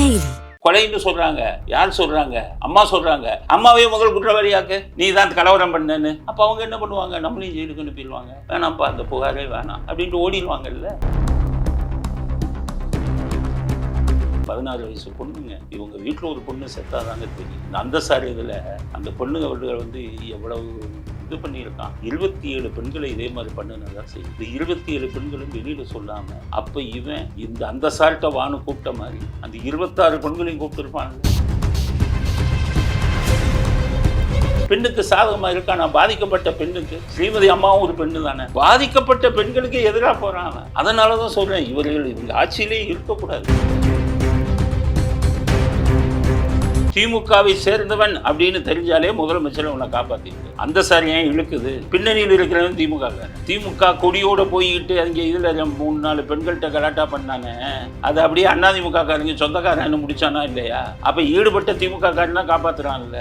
Daily கொலைன்னு சொல்றாங்க. யார் சொல்றாங்க? அம்மா சொல்றாங்க. அம்மாவே முதல் குற்றவாளியாக்கு? நீ தான் கலவரம் பண்ணன்னு. அப்ப அவங்க என்ன பண்ணுவாங்க? நம்மளையும் ஜெயிலுக்கு அனுப்பிடுவாங்க. வேணாம்ப்பா அந்த புகாரே வேணாம். அப்படின்ட்டு ஓடிடுவாங்கல்ல. பதினாறு வயசு பொண்ணுங்க. இவங்க வீட்டில் ஒரு பொண்ணு செத்தாதாங்க தெரியும். அந்த சார் இதில் அந்த பொண்ணுங்க அவர்கள் வந்து எவ்வளவு இது பண்ணியிருக்கான். இருபத்தி ஏழு பெண்களை இதே மாதிரி பண்ணுனதா செய்யும் இந்த இருபத்தி ஏழு பெண்களும் வெளியில சொல்லாம அப்ப இவன் இந்த அந்த சார்ட்ட வானு கூப்பிட்ட மாதிரி அந்த இருபத்தாறு பெண்களையும் கூப்பிட்டுருப்பாங்க. பெண்ணுக்கு சாதகமா இருக்கா? நான் பாதிக்கப்பட்ட பெண்ணுக்கு. ஸ்ரீமதி அம்மாவும் ஒரு பெண்ணு தானே. பாதிக்கப்பட்ட பெண்களுக்கு எதிராக போறான் அதனாலதான் சொல்றேன் இவர்கள் இவங்க ஆட்சியிலே இருக்கக்கூடாது. திமுகவை சேர்ந்தவன் அப்படின்னு தெரிஞ்சாலே முதலமைச்சர் உன்னை காப்பாத்திருக்கு அந்த சார் ஏன் இழுக்குது? பின்னணியில் இருக்கிறவன் திமுக. திமுக கொடியோட போய்கிட்டு அங்கே இதுல மூணு நாலு பெண்கள்கிட்ட கலாட்டா பண்ணானே அது அப்படியே அண்ணாதிமுக காரங்க சொந்தக்காரன்னு முடிச்சானா இல்லையா? அப்ப ஈடுபட்ட திமுக காரனா காப்பாத்துறான்ல.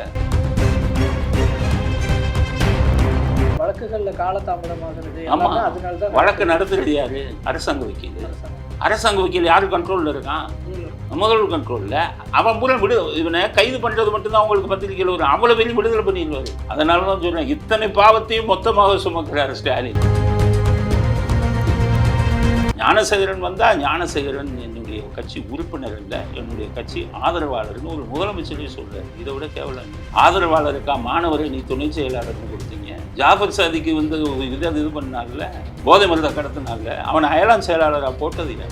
வழக்குகள்ல காலதாமதமாகிறது அதனால தான் வழக்கு நடத்துறது யாரு? அரசாங்க வக்கீல். அரசாங்க வக்கீல் யாரு கண்ட்ரோல்ல இருக்கான்? முதல்வர் கண்ட்ரோலில் அவன் பூரா விடு இவனை கைது பண்ணுறது மட்டும்தான் அவங்களுக்கு பத்திரிகையில் வரும். அவ்வளோ பெரிய விடுதலை பண்ணிடுவார். அதனால தான் சொல்கிறேன் இத்தனை பாவத்தையும் மொத்தமாக சுமக்கிறார் ஸ்டாலின். ஞானசேகரன் வந்தால் ஞானசேகரன் என்னுடைய கட்சி உறுப்பினர் இல்லை என்னுடைய கட்சி ஆதரவாளர்னு ஒரு முதலமைச்சரே சொல்கிறார் இதை விட கேவலம் ஆதரவாளருக்கா மாணவரை நீ துணை செயலாளர்னு கொடுத்தீங்க. ஜாஃபர் சாதிக்கு வந்து இது அது இது பண்ணால போதை மருந்தை கடத்தினால அவனை அயலான் செயலாளராக போட்டது இல்லை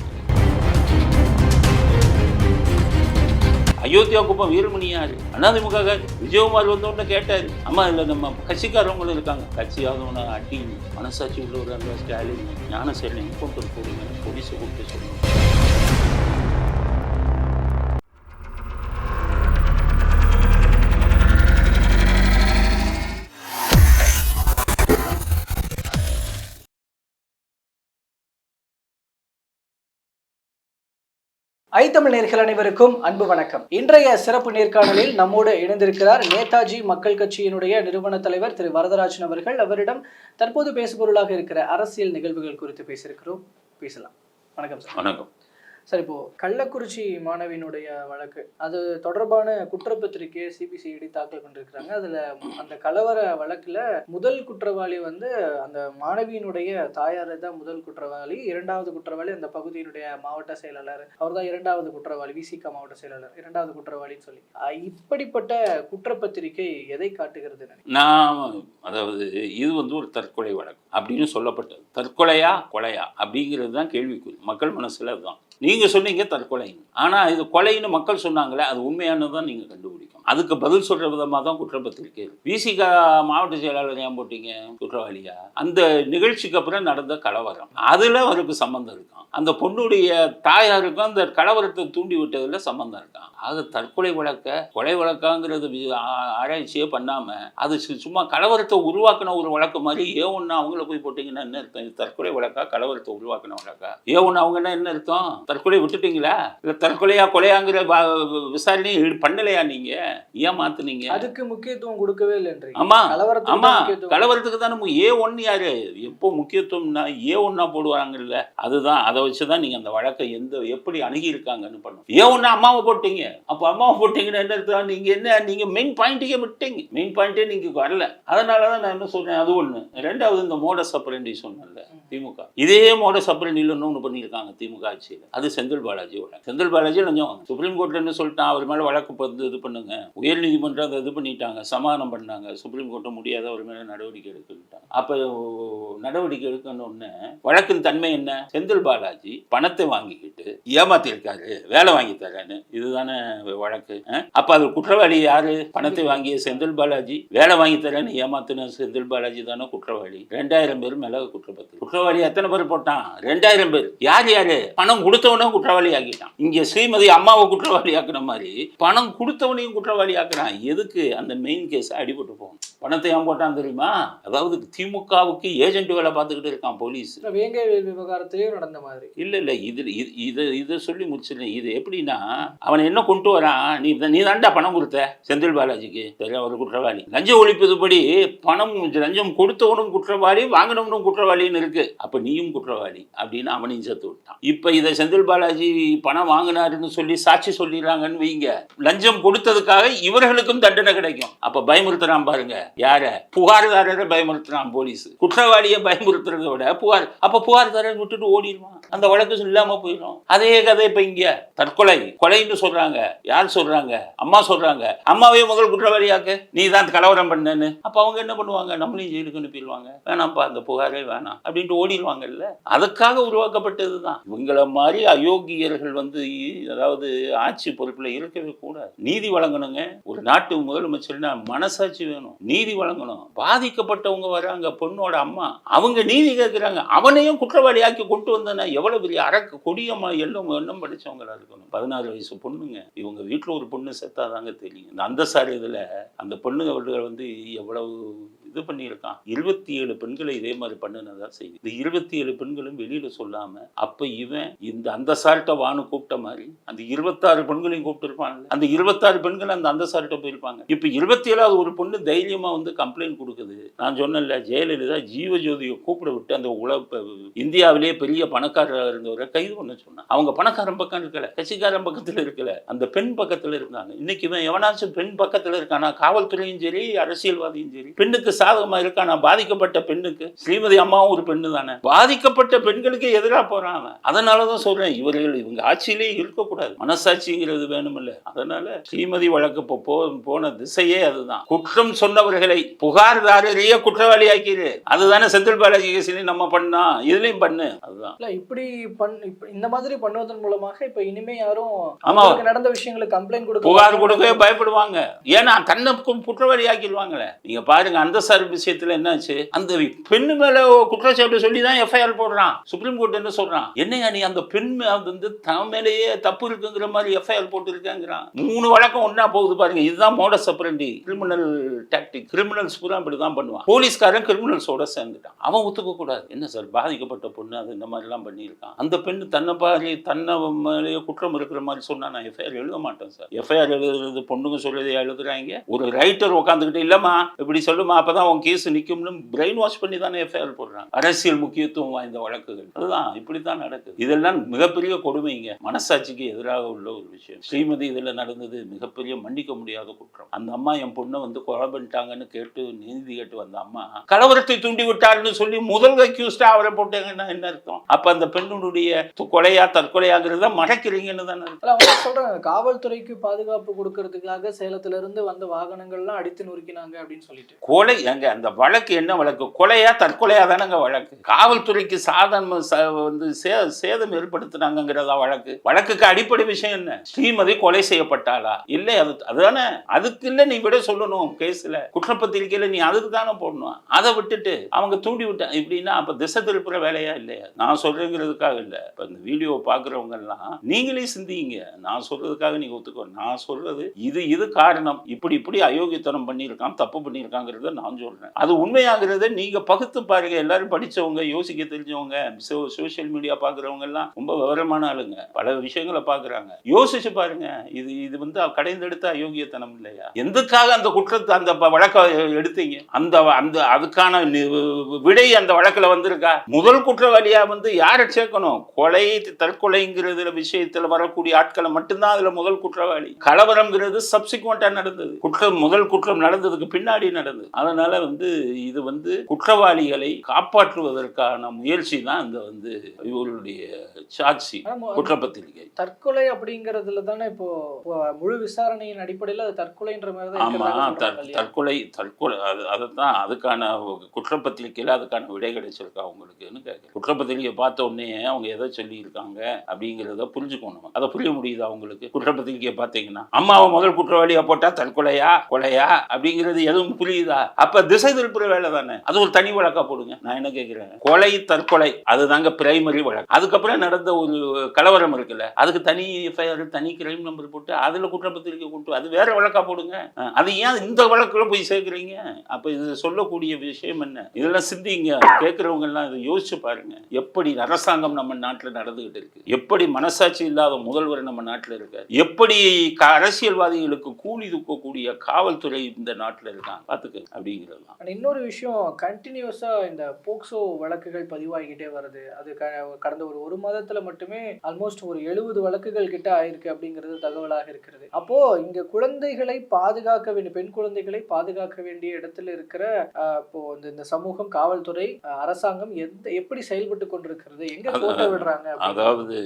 அயோத்தியா குப்பம் வீரமணி யாரு அதிமுக விஜயகுமார் வந்த உடனே கேட்டாரு. அம்மா இல்லை நம்ம கட்சிக்காரவங்களும் இருக்காங்க. கட்சியாதவன அடி மனசாட்சி உள்ளவர் ஸ்டாலின் ஞான ஞானசேரன் என்கவுண்டர் போடுங்க போலீஸை கூப்பிட்டு சொல்லுங்க ஐத்தமிழ் நேர்கள் அனைவருக்கும் அன்பு வணக்கம். இன்றைய சிறப்பு நேர்காணலில் நம்மோடு இணைந்திருக்கிறார் நேதாஜி மக்கள் கட்சியினுடைய நிறுவன தலைவர் திரு வரதராஜன் அவர்கள். அவரிடம் தற்போது பேசுபொருளாக இருக்கிற அரசியல் நிகழ்வுகள் குறித்து பேசியிருக்கிறோம். பேசலாம். வணக்கம் சார். வணக்கம். சார் இப்போ கள்ளக்குறிச்சி மாணவியினுடைய வழக்கு. அது தொடர்பான குற்றப்பத்திரிகையை சிபிசிஐடி தாக்கல் பண்ணிருக்கிறாங்க. அதுல அந்த கலவர வழக்குல முதல் குற்றவாளி வந்து அந்த மாணவியினுடைய தாயார் தான் முதல் குற்றவாளி. இரண்டாவது குற்றவாளி அந்த பகுதியினுடைய மாவட்ட செயலாளர். அவர் தான் இரண்டாவது குற்றவாளி விசிக மாவட்ட செயலாளர். இரண்டாவது குற்றவாளின்னு சொல்லி. இப்படிப்பட்ட குற்றப்பத்திரிகை எதை காட்டுகிறது நான் அதாவது இது வந்து ஒரு தற்கொலை வழக்கு அப்படின்னு சொல்லப்பட்டது. தற்கொலையா கொலையா அப்படிங்கிறது தான் கேள்விக்குறி. மக்கள் மனசுல அதுதான். நீங்கள் சொன்னீங்க தற்கொலைன்னு. ஆனால் இது கொலைன்னு மக்கள் சொன்னாங்களே அது உண்மையானதான் நீங்கள் கண்டுபிடிக்கும் அதுக்கு பதில் சொல்ற விதமாக தான் குற்றப்பத்திரிக்கை விசிகா மாவட்ட செயலாளர் ஏன் போட்டீங்க? குற்றவாளியா? அந்த நிகழ்ச்சிக்கு அப்புறம் நடந்த கலவரம். அதுல அவருக்கு சம்பந்தம் இருக்கான் அந்த பொண்ணுடைய தாயாருக்கும் அந்த கலவரத்தை தூண்டி விட்டதுல சம்பந்தம் இருக்கான் ஆக தற்கொலை வழக்க கொலை வழக்காங்கிறது வி- ஆராய்ச்சியே பண்ணாம அது சு- சும்மா கலவரத்தை உருவாக்கின ஒரு வழக்கு மாதிரி ஏ ஒன்று அவங்கள போய் போட்டீங்கன்னா என்ன அர்த்தம்? தற்கொலை வழக்கா? கலவரத்தை உருவாக்குன வழக்கா? ஏ ஒன்று அவங்கன்னா என்ன அர்த்தம்? தற்கொலை விட்டுட்டீங்களா? இல்லை தற்கொலையா கொலையாங்கிற வ- பண்ணலையா நீங்கள் ஏன் மாத்துனீங்க? அதுக்கு முக்கியத்துவம் கொடுக்கவே இல்லைன்றீங்க ஆமா கலவரத்துக்கு ஆமா கலவரத்துக்கு தானே ஏ ஒன்று யாரு? எப்போ முக்கியத்துவம்னா ஏ ஒன்றா போடுவாங்கல்ல அதுதான். அதை வச்சு தான் நீங்கள் அந்த வழக்கை எந்த எப்படி அணுகி இருக்காங்கன்னு பண்ணும் ஏ ஒன்று அம்மாவை போட்டீங்க. அப்போ அம்மாவை போட்டீங்கன்னா என்ன நீங்கள் என்ன நீங்கள் மெயின் பாயிண்ட்டுக்கே விட்டீங்க. மெயின் பாயிண்ட்டே நீங்கள் வரல. அதனால தான் நான் என்ன சொல்கிறேன் அது ஒன்று ரெண்டாவது இந்த மோடஸ் அப்ரண்டி சொன்னேன்ல திமுக. இதே மோடஸ் அப்ரண்டியில் இன்னொன்று பண்ணியிருக்காங்க திமுக ஆட்சியில். அது செந்தில் பாலாஜியோட. செந்தில் பாலாஜி லஞ்சம் வாங்க சுப்ரீம் கோர்ட்ல என்ன சொல்லிட்டான்? அவர் மேலே வழக்கு வந்து இது பண்ணுங்க. உயர் நீதிமன்றம் அதை இது பண்ணிட்டாங்க சமாதானம் பண்ணாங்க சுப்ரீம் கோர்ட்டு முடியாத ஒரு மேலே நடவடிக்கை எடுத்துக்கிட்டாங்க அப்போ நடவடிக்கை எடுக்கணும்னு வழக்கின் தன்மை என்ன? செந்தில் பாலாஜி பணத்தை வாங்கிக்கிட்டு ஏமாத்திருக்காரு வேலை வாங்கி தரேன்னு. இதுதானே வழக்கு அப்ப அது குற்றவாளி யாரு? பணத்தை வாங்கிய செந்தில் பாலாஜி வேலை வாங்கி தரேன்னு ஏமாத்தின செந்தில் பாலாஜி தானே குற்றவாளி. ரெண்டாயிரம் பேர் மேல குற்றப்பத்து குற்றவாளி எத்தனை பேர் போட்டான்? ரெண்டாயிரம் பேர். யார் யாரு? பணம் கொடுத்தவனும் குற்றவாளி ஆக்கிட்டான். இங்க ஸ்ரீமதி அம்மாவை குற்றவாளி ஆக்கின மாதிரி பணம் கொடுத்தவனையும் குற்ற குற்றவாளி ஆக்குறான் எதுக்கு அந்த மெயின் கேஸ் அடிபட்டு போகும் பணத்தை ஏன் போட்டான் தெரியுமா? அதாவது திமுகவுக்கு ஏஜென்ட் வேலை பார்த்துக்கிட்டு இருக்கான் போலீஸ் வேங்கைவேல் விவகாரத்திலேயும் நடந்த மாதிரி. இல்ல இல்ல இது இது இது இது சொல்லி முடிச்சிடல இது எப்படின்னா அவன் என்ன கொண்டு வரான்? நீ நீ தாண்டா பணம் கொடுத்த செந்தில் பாலாஜிக்கு. சரி அவர் குற்றவாளி. லஞ்ச ஒழிப்பதுபடி பணம் லஞ்சம் கொடுத்தவனும் குற்றவாளி வாங்கினவனும் குற்றவாளின்னு இருக்கு. அப்ப நீயும் குற்றவாளி அப்படின்னு அவனையும் சேர்த்து விட்டான். இப்ப இதை செந்தில் பாலாஜி பணம் வாங்கினாருன்னு சொல்லி சாட்சி சொல்லிடுறாங்கன்னு வைங்க. லஞ்சம் கொடுத்ததுக்காக இவர்களுக்கும் தண்டனை கிடைக்கும். அப்ப பயமுறுத்துறான் பாருங்க. யார? புகார்தாரரை பயமுறுத்துறான் போலீஸ். குற்றவாளியை பயமுறுத்துறதை விட புகார் அப்ப புகார்தாரர் விட்டுட்டு ஓடிடுவான். அந்த வழக்கு இல்லாம போயிடும். அதே கதை இப்ப இங்க. தற்கொலை கொலைன்னு சொல்றாங்க. யார் சொல்றாங்க? அம்மா சொல்றாங்க. அம்மாவே முதல் குற்றவாளியாக்கு? நீ தான் கலவரம் பண்ணன்னு. அப்ப அவங்க என்ன பண்ணுவாங்க? நம்மளையும் ஜெயிலுக்கு அனுப்பிடுவாங்க. வேணாம்ப்பா அந்த புகாரே வேணாம் அப்படின்ட்டு ஓடிடுவாங்கல்ல. அதுக்காக உருவாக்கப்பட்டது தான் இவங்கள மாதிரி அயோக்கியர்கள் வந்து அதாவது ஆட்சி பொறுப்பில் இருக்கவே கூடாது. நீதி வழங்கணும். பண்ணுங்க ஒரு நாட்டு முதலமைச்சர்னா மனசாட்சி வேணும் நீதி வழங்கணும். பாதிக்கப்பட்டவங்க வராங்க பொண்ணோட அம்மா. அவங்க நீதி கேட்குறாங்க அவனையும் குற்றவாளியாக்கி கொண்டு வந்தனா எவ்வளவு பெரிய அரக்கு கொடியம்மா எல்லாம் எண்ணம் படிச்சவங்களா இருக்கணும். பதினாறு வயசு பொண்ணுங்க. இவங்க வீட்டில் ஒரு பொண்ணு செத்தாதாங்க தெரியும். இந்த அந்த சார் இதில் அந்த பொண்ணுங்க வந்து எவ்வளவு இது பண்ணியிருக்கான். இருபத்தி ஏழு பெண்களை இதே மாதிரி பண்ணினதா செய்தி. இந்த இருபத்தி ஏழு பெண்களும் வெளியில சொல்லாம அப்ப இவன் இந்த அந்த சார்ட்ட வானு கூப்பிட்ட மாதிரி அந்த இருபத்தாறு பெண்களையும் கூப்பிட்டுருப்பான்ல. அந்த இருபத்தாறு பெண்கள் அந்த அந்த சார்ட்ட போயிருப்பாங்க. இப்ப இருபத்தி ஏழாவது ஒரு பொண்ணு தைரியமா வந்து கம்ப்ளைண்ட் கொடுக்குது. நான் சொன்னேன்ல ஜெயலலிதா ஜீவஜோதியை கூப்பிட விட்டு அந்த உழப்ப இந்தியாவிலேயே பெரிய பணக்காரராக இருந்தவரை கைது பண்ண சொன்னான். அவங்க பணக்காரன் பக்கம் இருக்கல கட்சிக்காரன் பக்கத்துல இருக்கல. அந்த பெண் பக்கத்துல இருந்தாங்க. இன்னைக்கு இவன் எவனாச்சும் பெண் பக்கத்துல இருக்கானா? காவல்துறையும் சரி அரசியல்வாதியும் சரி. பெண்ணுக்கு சாதகமா இருக்கானா பாதிக்கப்பட்ட பெண்ணுக்கு ஸ்ரீமதி அம்மாவும் ஒரு பெண்ணு தானே. பாதிக்கப்பட்ட பெண்களுக்கு எதிராக போறான் அவன். அதனாலதான் சொல்றேன் இவர்கள் இவங்க ஆட்சியிலே இருக்கக்கூடாது. மனசாட்சிங்கிறது வேணுமில்ல. அதனால ஸ்ரீமதி வழக்கு போ போன திசையே அதுதான். குற்றம் சொன்னவர்களை புகார்தாரரையே குற்றவாளியாக்கிடு அதுதானே செந்தில் பாலாஜி கேஸ்லயும் நம்ம பண்ணா இதுலயும் பண்ணு. அதுதான். இல்ல இப்படி பண் இந்த மாதிரி பண்ணுவதன் மூலமாக இப்ப இனிமே யாரும் ஆமா. நடந்த விஷயங்களுக்கு கம்ப்ளைண்ட் கொடுக்க புகார் கொடுக்கவே பயப்படுவாங்க. ஏன்னா தன்னை குற்றவாளி ஆக்கிடுவாங்களே நீங்க பாருங்க அந்த சார் விஷயத்துல என்னாச்சு? அந்த பெண் மேல குற்றச்சாட்டு சொல்லி தான் எஃப்ஐஆர் போடுறான். சுப்ரீம் கோர்ட் என்ன சொல்றான்? என்னையா நீ அந்த பெண் அது வந்து தன் மேலேயே தப்பு இருக்குங்கிற மாதிரி எஃப்ஐஆர் போட்டிருக்கேங்கிறான். மூணு வழக்கம் ஒன்னா போகுது பாருங்க. இதுதான் மோட அப்ரண்டி கிரிமினல் டாக்டிக் கிரிமினல்ஸ் பூரா இப்படிதான் பண்ணுவான். போலீஸ்காரன் கிரிமினல்ஸோட சேர்ந்துட்டான். அவன் ஒத்துக்க கூடாது. என்ன சார் பாதிக்கப்பட்ட பொண்ணு அது இந்த மாதிரி எல்லாம் பண்ணியிருக்கான். அந்த பெண் தன்னை பாரி தன்னை மேலேயே குற்றம் இருக்கிற மாதிரி சொன்னா நான் எஃப்ஐஆர் எழுத மாட்டேன் சார் எஃப்ஐஆர் எழுதுறது பொண்ணுங்க சொல்றதை எழுதுறாங்க. ஒரு ரைட்டர் உட்காந்துக்கிட்டு இல்லம்மா இப்படி சொல்லுமா அப்பதான் உன் கேஸ் நிக்கும்னு பிரெயின் வாஷ் பண்ணி தானே எஃப்ஐஆர் போடுறாங்க. அரசியல் முக்கியத்துவம் வாய்ந்த வழக்குகள். அதுதான் இப்படித்தான் நடக்குது. இதெல்லாம் மிகப்பெரிய கொடுமைங்க. மனசாட்சிக்கு எதிராக உள்ள ஒரு விஷயம். ஸ்ரீமதி இதுல நடந்தது மிகப்பெரிய மன்னிக்க முடியாத குற்றம். அந்த அம்மா என் பொண்ணை வந்து கொலை பண்ணிட்டாங்கன்னு கேட்டு நீதி கேட்டு வந்த அம்மா கலவரத்தை தூண்டி விட்டாருன்னு சொல்லி முதல் அக்யூஸ்டா அவரை போட்டாங்கன்னா என்ன அர்த்தம்? அப்ப அந்த பெண்ணுடைய கொலையா தற்கொலையாங்கிறத மறைக்கிறீங்கன்னு தானே அவங்க சொல்றாங்க காவல்துறைக்கு பாதுகாப்பு கொடுக்கறதுக்காக சேலத்துல இருந்து வந்த வாகனங்கள்லாம் அடித்து நொறுக்கினாங்க அப்படின்னு சொல்லிட்டு. கொலை எங்க அந்த வழக்கு என்ன வழக்கு? கொலையா தற்கொலையா தானங்க வழக்கு? காவல்துறைக்கு சாதனம் வந்து சே சேதம் ஏற்படுத்தினாங்கிறதா வழக்கு? வழக்குக்கு அடிப்படை விஷயம் என்ன? ஸ்ரீமதி கொலை செய்யப்பட்டாளா? இல்லை அது அதுதானே அதுக்கு இல்லை நீ விட சொல்லணும் கேஸ்ல. குற்றப்பத்திரிக்கையில் நீ அதுக்கு தானே போடணும். அதை விட்டுட்டு அவங்க தூண்டி விட்டாங்க இப்படின்னா அப்ப திசை திருப்புற வேலையா இல்லையா? நான் சொல்றேங்கிறதுக்காக இல்லை. இப்ப இந்த வீடியோ பாக்குறவங்க எல்லாம் நீங்களே சிந்திங்க. நான் சொல்றதுக்காக நீங்க ஒத்துக்கோ நான் சொல்றது இது இது காரணம். இப்படி இப்படி அயோக்கியத்தனம் பண்ணியிருக்கான் தப்பு பண்ணியிருக்காங்கிறத நான் சொல்றேன். அது உண்மையாகிறத நீங்கள் பகுத்து பாருங்க. எல்லாரும் படிச்சவங்க யோசிக்க தெரிஞ்சவங்க சோஷியல் மீடியா பார்க்குறவங்க எல்லாம் ரொம்ப விவரமான ஆளுங்க. பல விஷயங்களை பார்க்குறாங்க யோசிச்சு பாருங்க. இது இது வந்து கடைந்தெடுத்த அயோக்கியத்தனம் இல்லையா? எதுக்காக அந்த குற்றத்தை அந்த ப- எடுத்தீங்க? அந்த அந்த அதுக்கான விடை அந்த வழக்கில் வந்திருக்கா? முதல் குற்றவாளியா வந்து யாரை சேர்க்கணும்? கொலை தற்கொலைங்கிறதுல விஷயத்தில் வரக்கூடிய ஆட்களை மட்டும்தான் அதுல முதல் குற்றவாளி. கலவரம்ங்கிறது சப்சிக்வெண்டா நடந்தது. குற்றம் முதல் குற்றம் நடந்ததுக்கு பின்னாடி நடந்தது. அதனால வந்து இது வந்து குற்றவாளிகளை காப்பாற்றுவதற்கான முயற்சி தான் இந்த வந்து இவர்களுடைய சாட்சி குற்றப்பத்திரிகை. தற்கொலை அப்படிங்கறதுல தானே இப்போ முழு விசாரணையின் அடிப்படையில அது தற்கொலைன்ற மாதிரி தான் ஆமா? தற்கொலை தற்கொலை அது அதைத்தான் அதுக்கான குற்றப்பத்திரிக்கையில் அதுக்கான விடை கிடைச்சிருக்கா அவங்களுக்குன்னு கேட்குறேன் குற்றப்பத்திரிக்கை பார்த்த உடனே அவங்க எதை சொல்லியிருக்காங்க அப்படிங்கிறத புரிஞ்சுக்கணும் அதை புரிய முடியுது அவங்களுக்கு குற்றப்பத்திரிக்கையை பார்த்தீங்கன்னா அம்மாவை முதல் குற்றவாளியா போட்டா தற்கொலையா கொலையா அப்படிங்கிறது எதுவும் புரியுதா? அப்ப திசை திருப்புற வேலை தானே? அது ஒரு தனி வழக்கா போடுங்க. நான் என்ன கேட்கிறேன் கொலை தற்கொலை. அதுதாங்க பிரைமரி வழக்கு. அதுக்கப்புறம் நடந்த ஒரு கலவரம் இருக்குல்ல அதுக்கு தனி எஃப்ஐஆர் தனி கிரைம் நம்பர் போட்டு அதுல குற்றப்பத்திரிக்கை கொண்டு அது வேற வழக்கா போடுங்க. அது ஏன் இந்த வழக்குல போய் சேர்க்குறீங்க? அப்ப இது சொல்லக்கூடிய விஷயம் என்ன? இதெல்லாம் சிந்திங்க. கேட்குறவங்க எல்லாம் இதை யோசிச்சு பாருங்க. எப்படி அரசாங்கம் நம்ம நாட்டுல நடந்துகிட்டு இருக்கு? எப்படி மனசாட்சி இல்லாத முதல்வர் நம்ம நாட்டுல இருக்க எப்படி க- அரசியல்வாதிகளுக்கு கூலி தூக்கக்கூடிய காவல்துறை இந்த நாட்டுல இருக்காங்க? பாத்துக்க அப்படிங்க. தான் ஆனா இன்னொரு விஷயம் கண்டினியூஸா இந்த போக்சோ வழக்குகள் பதிவாகிக்கிட்டே வருது. அது க- கடந்த ஒரு ஒரு மாதத்துல மட்டுமே ஆல்மோஸ்ட் ஒரு எழுபது வழக்குகள் கிட்ட ஆயிருக்கு அப்படிங்கிறது தகவலாக இருக்கிறது. அப்போ இங்க குழந்தைகளை பாதுகாக்க வேண்டிய பெண் குழந்தைகளை பாதுகாக்க வேண்டிய இடத்துல இருக்கிற இப்போ இந்த இந்த சமூகம் காவல்துறை அரசாங்கம் எந்த எப்படி செயல்பட்டு கொண்டிருக்கிறது எங்க கோட்டை விடுறாங்க. அதாவது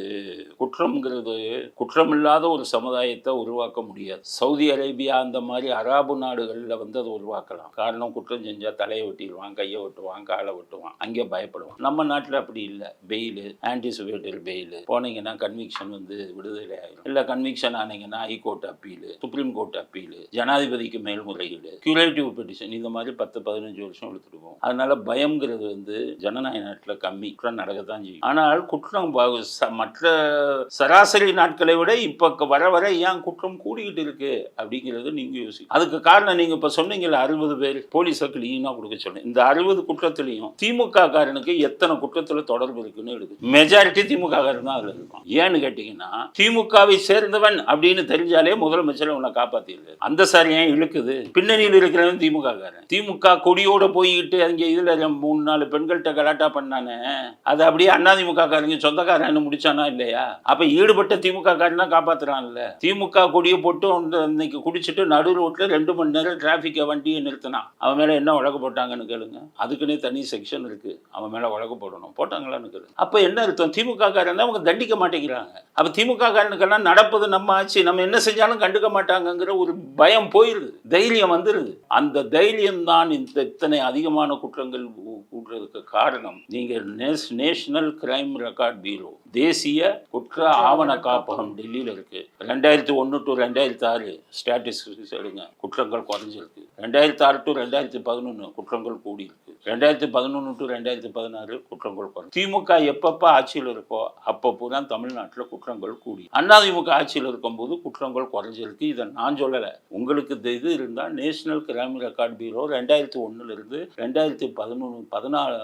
குற்றம்ங்கிறது குற்றமில்லாத ஒரு சமுதாயத்தை உருவாக்க முடியாது. சவுதி அரேபியா அந்த மாதிரி அராபு நாடுகளில் வந்து அதை உருவாக்கலாம். காரணம் குற்றம் செஞ்சால் தலையை வெட்டிடுவான் கையை வெட்டுவான் காலை வெட்டுவான் அங்கே பயப்படுவான். நம்ம நாட்டில் அப்படி இல்லை. பெயிலு ஆன்டிசிபேட்டரி பெயிலு போனீங்கன்னா கன்விக்ஷன் வந்து விடுதலை ஆகிடும் இல்லை conviction ஆனீங்கன்னா high court appeal supreme court appeal ஜனாதிபதிக்கு மேல்முறையீடு கியூரேட்டிவ் பெட்டிஷன் இந்த மாதிரி பத்து பதினஞ்சு வருஷம் எடுத்துருவோம் அதனால பயம்ங்கிறது வந்து ஜனநாயக நாட்டில் கம்மி. குற்றம் நடக்கத்தான் செய்யும். ஆனால் குற்றம் ச- மற்ற சராசரி நாட்களை விட இப்போ வர வர ஏன் குற்றம் கூடிக்கிட்டு இருக்கு? அப்படிங்கிறது நீங்கள் யோசி அதுக்கு காரணம் நீங்கள் இப்போ சொன்னீங்கல்ல அறுபது பேர். போலீஸை கிளீனாக கொடுக்க சொன்னேன். இந்த அறுபது குற்றத்திலையும் திமுக காரனுக்கு எத்தனை குற்றத்தில் தொடர்பு இருக்குன்னு எடுக்கு மெஜாரிட்டி திமுக காரன் தான் அதில் இருக்கும் ஏன்னு கேட்டிங்கன்னா திமுகவை சேர்ந்தவன் அப்படின்னு தெரிஞ்சாலே முதலமைச்சர் உன்னை காப்பாற்றிடுது அந்த சார் ஏன் இழுக்குது? பின்னணியில் இருக்கிறவன் திமுக காரன் திமுக கொடியோட போய்கிட்டு அங்கே இதில் மூணு நாலு பெண்கள்கிட்ட கலாட்டா பண்ணானே அது அப்படியே அண்ணாதிமுக காரங்க சொந்தக்காரன்னு முடிச்சானா இல்லையா? அப்ப ஈடுபட்ட திமுக காரன் தான் காப்பாத்துறான்ல. திமுக கொடியை போட்டு இன்னைக்கு குடிச்சிட்டு நடு ரோட்ல ரெண்டு மணி நேரம் டிராபிக்கை வண்டியை நிறுத்தினான். அவன் மேலே என்ன வழக்கு போட்டாங்கன்னு கேளுங்க. அதுக்குன்னே தனி செக்ஷன் இருக்குது அவன் மேலே வழக்கு போடணும். போட்டாங்களான்னு கேளுங்க அப்போ என்ன அர்த்தம்? திமுக காரன் தான் அவங்க தண்டிக்க மாட்டேங்கிறாங்க. அப்போ திமுக காரனுக்கெல்லாம் நடப்பது நம்ம ஆச்சு நம்ம என்ன செஞ்சாலும் கண்டுக்க மாட்டாங்கங்கிற ஒரு பயம் போயிருது. தைரியம் வந்துடுது அந்த தைரியம் தான் இந்த இத்தனை அதிகமான குற்றங்கள் கூடுறதுக்கு காரணம். நீங்கள் நேஷ் நேஷனல் கிரைம் ரெக்கார்ட் பீரோ. தேசிய குற்ற ஆவண காப்பகம் டெல்லியில் இருக்கு. ரெண்டாயிரத்தி ஒன்று டு ரெண்டாயிரத்தி ஆறு ஸ்டாட்டிஸ்டிக்ஸ் எடுங்க. குற்றங்கள் குறைஞ்சிருக்கு. ரெண்டாயிரத்தி ஆறு டு ரெண்டாயிரத்தி பதினொன்று குற்றங்கள் கூடி இருக்கு ரெண்டாயிரத்தி பதினொன்று டு ரெண்டாயிரத்தி பதினாறு குற்றங்கள் குறையும் திமுக எப்பப்போ ஆட்சியில் இருக்கோ அப்பப்போ தான் தமிழ்நாட்டில் குற்றங்கள் கூடி. அதிமுக ஆட்சியில் இருக்கும்போது குற்றங்கள் குறைஞ்சிருக்கு. இதை நான் சொல்லலை. உங்களுக்கு இந்த இது இருந்தால் நேஷனல் கிரைம் ரெக்கார்ட் பீரோ ரெண்டாயிரத்தி ஒன்றுலேருந்து ரெண்டாயிரத்தி பதினொன்று பதினாலு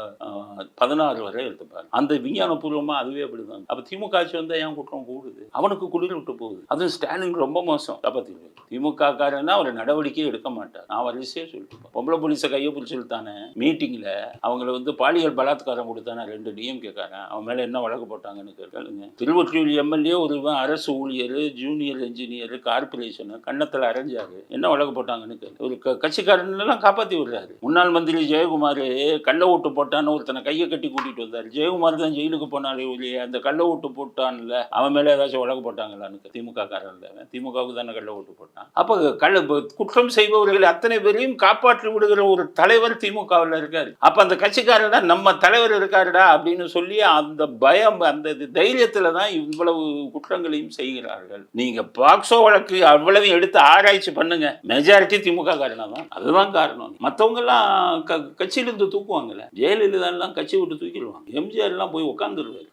பதினாறு வரை எடுத்துப்பாரு அந்த விஞ்ஞானபூர்வமாக அதுவே அப்படிதான். அப்போ திமுக ஆட்சி வந்தால் ஏன் குற்றம் கூடுது? அவனுக்கு குளிர் விட்டு போகுது. அதுவும் ஸ்டாலின் ரொம்ப மோசம். தப்பத்தில் திமுக காரன்னா அவர் நடவடிக்கை எடுக்க மாட்டார். நான் வரிசையே சொல்லிட்டு பொம்பளை போலீஸை கையை பிடிச்சிட்டு தானே? மீட்டிங் மீட்டிங்கில் அவங்கள வந்து பாலியல் பலாத்காரம் கொடுத்தானா? ரெண்டு டிஎம்கேக்காரன் அவன் மேலே என்ன வழக்கு போட்டாங்கன்னு கேட்காளுங்க திருவொற்றியூர் எம்எல்ஏ ஒரு இவன் அரசு ஊழியர் ஜூனியர் இன்ஜினியர் கார்பரேஷனு கன்னத்தில் அரைஞ்சாரு. என்ன வழக்கு போட்டாங்கன்னு கேளு ஒரு க கட்சிக்காரன்லாம் காப்பாற்றி விடுறாரு. முன்னாள் மந்திரி ஜெயக்குமார் கள்ள ஓட்டு போட்டான்னு ஒருத்தனை கையை கட்டி கூட்டிட்டு வந்தார். ஜெயக்குமார் தான் ஜெயிலுக்கு போனாலே ஒழிய அந்த கள்ள ஓட்டு போட்டான்ல அவன் மேலே ஏதாச்சும் வழக்கு போட்டாங்களான்னு திமுக காரன் திமுகவுக்கு தானே கள்ள ஓட்டு போட்டான். அப்போ கள்ள குற்றம் செய்பவர்கள் அத்தனை பேரையும் காப்பாற்றி விடுகிற ஒரு தலைவர் திமுகவில் இருக்காரு. அப்ப அந்த கட்சிக்காரடா நம்ம தலைவர் இருக்காருடா அப்படின்னு சொல்லி அந்த பயம் அந்த இது தைரியத்துல தான் இவ்வளவு குற்றங்களையும் செய்கிறார்கள். நீங்க பாக்ஸோ வழக்கு அவ்வளவு எடுத்து ஆராய்ச்சி பண்ணுங்க. மெஜாரிட்டி திமுக காரணம் தான். அதுதான் காரணம். மற்றவங்கெல்லாம் க- தூக்குவாங்கல்ல. ஜெயலலிதா கட்சி விட்டு தூக்கிடுவாங்க. எம்ஜிஆர் எல்லாம் போய் உட்காந்துருவாரு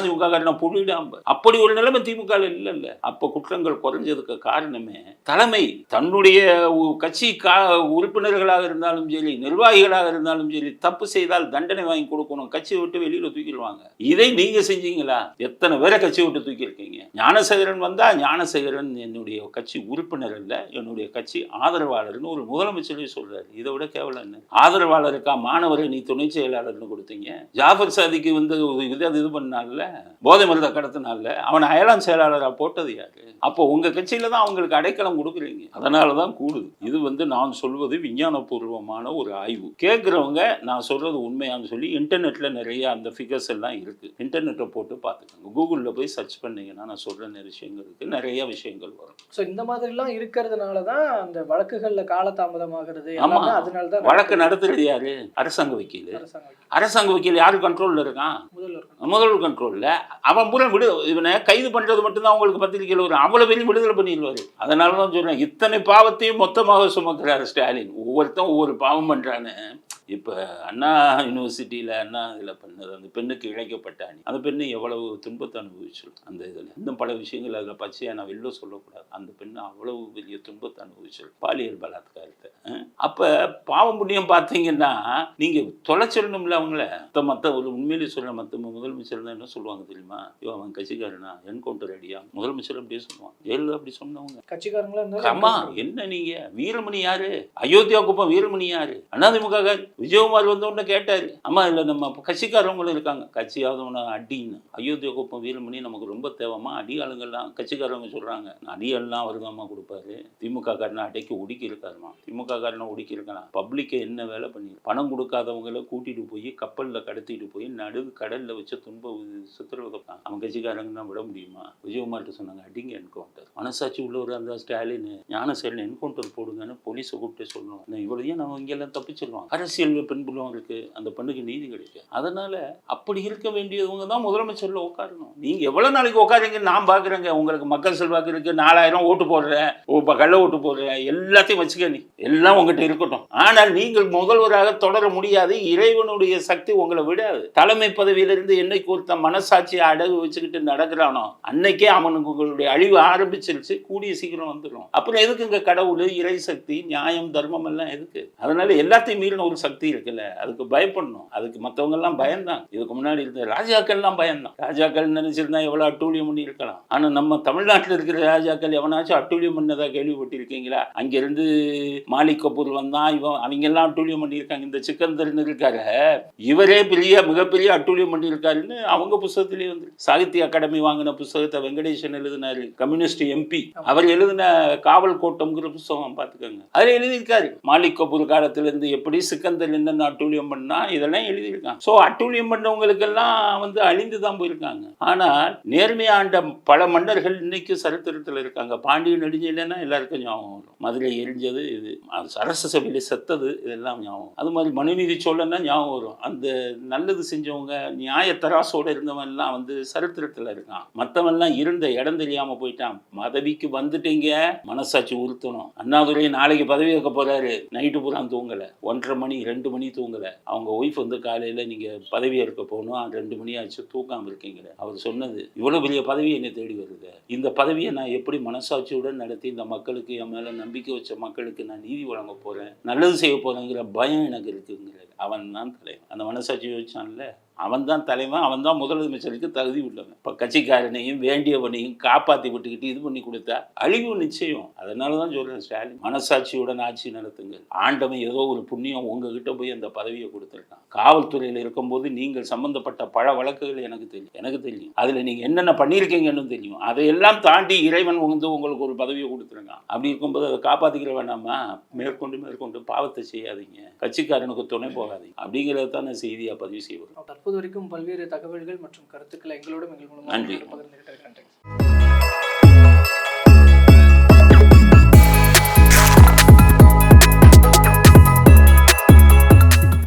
திமுக காரணம் புள்ளிடாம அப்படி ஒரு நிலைமை திமுக ல இல்லைல்ல. அப்ப குற்றங்கள் குறைஞ்சதுக்கு காரணமே தலைமை. தன்னுடைய உ- கட்சி கா உறுப்பினர்களாக இருந்தாலும் சரி நிர்வாகிகளாக இருந்தாலும் சரி தப்பு செய்தால் தண்டனை வாங்கி கொடுக்கணும். கட்சியை விட்டு வெளியில தூக்கிடுவாங்க. இதை நீங்க செஞ்சீங்களா? எத்தனை பேரை கட்சியை விட்டு தூக்கியிருக்கீங்க? ஞானசேகரன் வந்தா ஞானசேகரன் என்னுடைய கட்சி உறுப்பினர் அல்ல என்னுடைய கட்சி ஆதரவாளர்னு ஒரு முதலமைச்சரே சொல்றாரு. இதை விட கேவலம் என்ன? ஆதரவாளருக்கா மாணவரை நீ துணை செயலாளர்னு கொடுத்தீங்க. ஜாஃபர் சாதிக்கு வந்து இது அது இது பண்ணால போதை மருந்த கடத்தினால அவன் அயலான் செயலாளராக போட்டது யாரு? அப்போ உங்க கட்சியில தான் அவங்களுக்கு அடைக்கலம் கொடுக்குறீங்க. அதனால தான் கூடுது. இது வந்து நான் சொல்வது விஞ்ஞானபூர்வமான ஒரு ஆய்வு. கேட்குறவங்க நான் சொல்றது உண்மையான்னு சொல்லி இன்டர்நெட்ல நிறைய அந்த ஃபிகர்ஸ் எல்லாம் இருக்கு. இன்டர்நெட்டை போட்டு பார்த்துக்கோங்க. கூகுளில் போய் சர்ச் பண்ணீங்கன்னா நான் சொல்ற நிறைய விஷயங்கள் இருக்கு. நிறைய விஷயங்கள் வரும். ஸோ இந்த மாதிரிலாம் இருக்கிறதுனால தான் அந்த வழக்குகள்ல காலதாமதமாகிறது ஆமா. எல்லாமே அதனால தான் வழக்கு நடத்துறது யாரு? அரசாங்க வக்கீல். அரசாங்க வக்கீல். யாரு கண்ட்ரோல்ல இருக்கான்? முதல்வர் கண்ட்ரோல்ல அவன் பூரா விடு இவனை கைது பண்றது மட்டும்தான் உங்களுக்கு பத்திரிகையில் வரும். அவ்வளவு பெரிய விடுதலை பண்ணிடுவாரு. அதனால தான் சொல்றேன் இத்தனை பாவத்தையும் மொத்தமாக சுமக்கிறாரு ஸ்டாலின். ஒவ்வொருத்தன் ஒவ்வொரு பாவம் பண்றான்னு இப்போ அண்ணா யூனிவர்சிட்டியில் அண்ணா இதில் பண்ணது அந்த பெண்ணுக்கு இழைக்கப்பட்ட அணி. அந்த பெண்ணு எவ்வளவு துன்பத்தை அனுபவிச்சிடும் அந்த இதில். இன்னும் பல விஷயங்கள் அதில் பச்சையாக நான் வெளில சொல்லக்கூடாது. அந்த பெண்ணு அவ்வளவு பெரிய துன்பத்தை அனுபவிச்சிடும் பாலியல் பலாத்காரத்தை. அப்ப பாவம் புண்ணியம் பார்த்தீங்கன்னா நீங்க தொலைச்சிடணும்ல அவங்கள. மத்த மற்ற ஒரு உண்மையிலே சொல்ல மற்ற முதலமைச்சர் தான் என்ன சொல்லுவாங்க தெரியுமா? இவன் அவன் கட்சிக்காரனா? என்கவுண்டர் அடியா? முதலமைச்சர் அப்படியே சொல்லுவான். ஜெயலலிதா அப்படி சொன்னவங்க. கட்சிக்காரங்களா அம்மா என்ன நீங்க? வீரமணி யாரு? அயோத்தியா குப்பம் வீரமணி யாரு? காரு விஜயகுமார் வந்த உடனே கேட்டாரு. அம்மா இல்ல நம்ம கட்சிக்காரவங்களும் இருக்காங்க. கட்சியாவது அடின்னு. அயோத்தியா குப்பம் வீரமணி நமக்கு ரொம்ப தேவைமா அடி ஆளுங்கள்லாம் கட்சிக்காரவங்க சொல்றாங்க. அடி ஆளுலாம் அவருதாம்மா கொடுப்பாரு. திமுக காரனை அடைக்கி ஒடுக்கி இருக்காருமா திமுக காரனை ஒடுக்கி பப்ளிக்கை என்ன வேலை பண்ணி பணம் கொடுக்காதவங்கள கூட்டிட்டு போய் கப்பலில் கடத்திட்டு போய் நடுவு கடலில் வச்சு துன்ப சித்திரவதை அவன் கட்சிக்காரங்க தான் விட முடியுமா? விஜயகுமார்கிட்ட சொன்னாங்க அடிங்க என்கவுண்டர் மனசாட்சி உள்ளவர் அந்த ஸ்டாலின் ஞானசேரன் என்கவுண்டர் போடுங்கன்னு போலீஸை கூப்பிட்டு சொல்லணும் நான் இவ்வளோதையும் நம்ம இங்கெல்லாம் தப்பிச்சிடலாம் அரசியல் பின்புலம் அந்த பெண்ணுக்கு நீதி கிடைக்கும் அதனால அப்படி இருக்க வேண்டியவங்க தான் முதலமைச்சர்ல உட்காரணும். நீங்க எவ்வளவு நாளைக்கு உட்காருங்க நான் பாக்குறேங்க. உங்களுக்கு மக்கள் செல்வாக்கு இருக்கு நாலாயிரம் ஓட்டு போடுறேன் ஓ, கள்ள ஓட்டு போடுறேன் எல்லாத்தையும் வச்சுக்க நீ. எல்லாம் உங்ககிட்ட இருக்கட்டும். ஆனால் நீங்கள் முதல்வராக தொடர முடியாது. இறைவனுடைய சக்தி உங்களை விடாது. தலைமை பதவியிலிருந்து என்னைக்கு கூர்த்த மனசாட்சியை அடகு வச்சுக்கிட்டு நடக்கிறானோ அன்னைக்கே அவனுக்கு உங்களுடைய அழிவு ஆரம்பிச்சிருச்சு. கூடிய சீக்கிரம் வந்துடும் அப்புறம் எதுக்கு இங்க கடவுள் இறை சக்தி நியாயம் தர்மம் எல்லாம் எதுக்கு? அதனால எல்லாத்தையும் மீறின ஒரு சக்தி இருக்குல்ல. அதுக்கு பயப்படணும். அதுக்கு மத்தவங்க எல்லாம் பயந்தான். இதுக்கு முன்னாடி இருந்த ராஜாக்கள் எல்லாம் பயம்தான் ராஜாக்கள் நினைச்சிருந்தா எவ்வளவு அட்டூழியம் பண்ணி இருக்கலாம் ஆனா நம்ம தமிழ்நாட்டில் இருக்கிற ராஜாக்கள் எவனாச்சும் அட்டூழியம் பண்ணதா கேள்விப்பட்டிருக்கீங்களா? அங்கிருந்து மாலிக் கபூர் வந்தான் இவன் அவங்க எல்லாம் அட்டூழியம் பண்ணியிருக்காங்க. இந்த சிக்கந்தர்னு இருக்காரு. இவரே பெரிய மிகப்பெரிய அட்டூழியம் பண்ணியிருக்காருன்னு அவங்க புஸ்தகத்திலேயே வந்து சாகித்ய அகாடமி வாங்கின புஸ்தகத்தை வெங்கடேசன் எழுதினாரு. Communist MP. அவர் எழுதின காவல் கோட்டம்ங்கிற புஸ்தகம் பார்த்துக்கோங்க. அதில் எழுதியிருக்காரு. மாலிக் கபூர் காலத்துல இருந்து எப்படி சிக்கந்தர் என்னென்ன அட்டூழியம் பண்ணா இதெல்லாம் எழுதியிருக்காங்க. ஸோ அட்டூழியம் பண்ணவங்களுக்கெல்லாம் வந்து அழிந்து தான் போயிருக்காங்க. ஆனால் நேர்மையாண்ட பல மன்னர்கள் இன்னைக்கு சரித்திரத்தில் இருக்காங்க. பாண்டியன் நெடுஞ்செழியன்னா எல்லாருக்கும் ஞாபகம் வரும். மதுரை எரிஞ்சது இது. அது சரச சபையில் செத்தது இதெல்லாம் ஞாபகம் அது மாதிரி மனுநீதி சோழன்னா ஞாபகம் வரும். அந்த நல்லது செஞ்சவங்க நியாய தராசோட இருந்தவன் எல்லாம் வந்து சரித்திரத்தில் இருக்கான். மற்றவன்லாம் இருந்த இடம் தெரியாம போயிட்டான். பதவிக்கு வந்துட்டீங்க மனசாட்சி உறுத்தணும். அண்ணாதுரை நாளைக்கு பதவி வைக்க போறாரு. நைட்டு பூரா தூங்கல. ஒன்றரை மணி ரெண்டு மணி தூங்கல. அவங்க ஒய்ஃப் வந்து காலையில நீங்க பதவி ஏற்க போகணும். ரெண்டு மணி ஆச்சு தூக்காம இருக்கீங்களே அவர் சொன்னது இவ்வளவு பெரிய பதவி என்னை தேடி வருது. இந்த பதவியை நான் எப்படி மனசாட்சியுடன் நடத்தி இந்த மக்களுக்கு என் மேல நம்பிக்கை வச்ச மக்களுக்கு நான் நீதி வழங்க போகிறேன் நல்லது செய்ய போகிறேங்கிற பயம் எனக்கு இருக்குங்கிறது. அவன் தான் தலைவன். அந்த மனசாட்சி வச்சான்ல அவன் தான் தலைவன் அவன் தான் முதலமைச்சருக்கு தகுதி உள்ளவன். இப்போ கட்சிக்காரனையும் வேண்டியவனையும் காப்பாற்றி விட்டுக்கிட்டு இது பண்ணி கொடுத்தா அழிவு நிச்சயம். அதனால தான் சொல்கிறேன் ஸ்டாலின். மனசாட்சியுடன் ஆட்சி நடத்துங்கள். ஆண்டவன் ஏதோ ஒரு புண்ணியம் உங்ககிட்ட போய் அந்த பதவியை கொடுத்துருக்கான். காவல்துறையில் இருக்கும்போது நீங்கள் சம்பந்தப்பட்ட பல வழக்குகள் எனக்கு தெரியும். எனக்கு தெரியும். அதில் நீங்கள் என்னென்ன பண்ணியிருக்கீங்கன்னு தெரியும். அதையெல்லாம் தாண்டி இறைவன் வந்து உங்களுக்கு ஒரு பதவியை கொடுத்துருக்கான். அப்படி இருக்கும்போது அதை காப்பாற்றிக்கிற வேணாமா? மேற்கொண்டு மேற்கொண்டு பாவத்தை செய்யாதீங்க. கட்சிக்காரனுக்கு துணை போகாதீங்க அப்படிங்கிறத தான் செய்தியாக பதிவு செய்வேன் தற்போது வரைக்கும் பல்வேறு தகவல்கள் மற்றும் கருத்துக்களை எங்களோடும் எங்கள் மூலமாக நன்றி.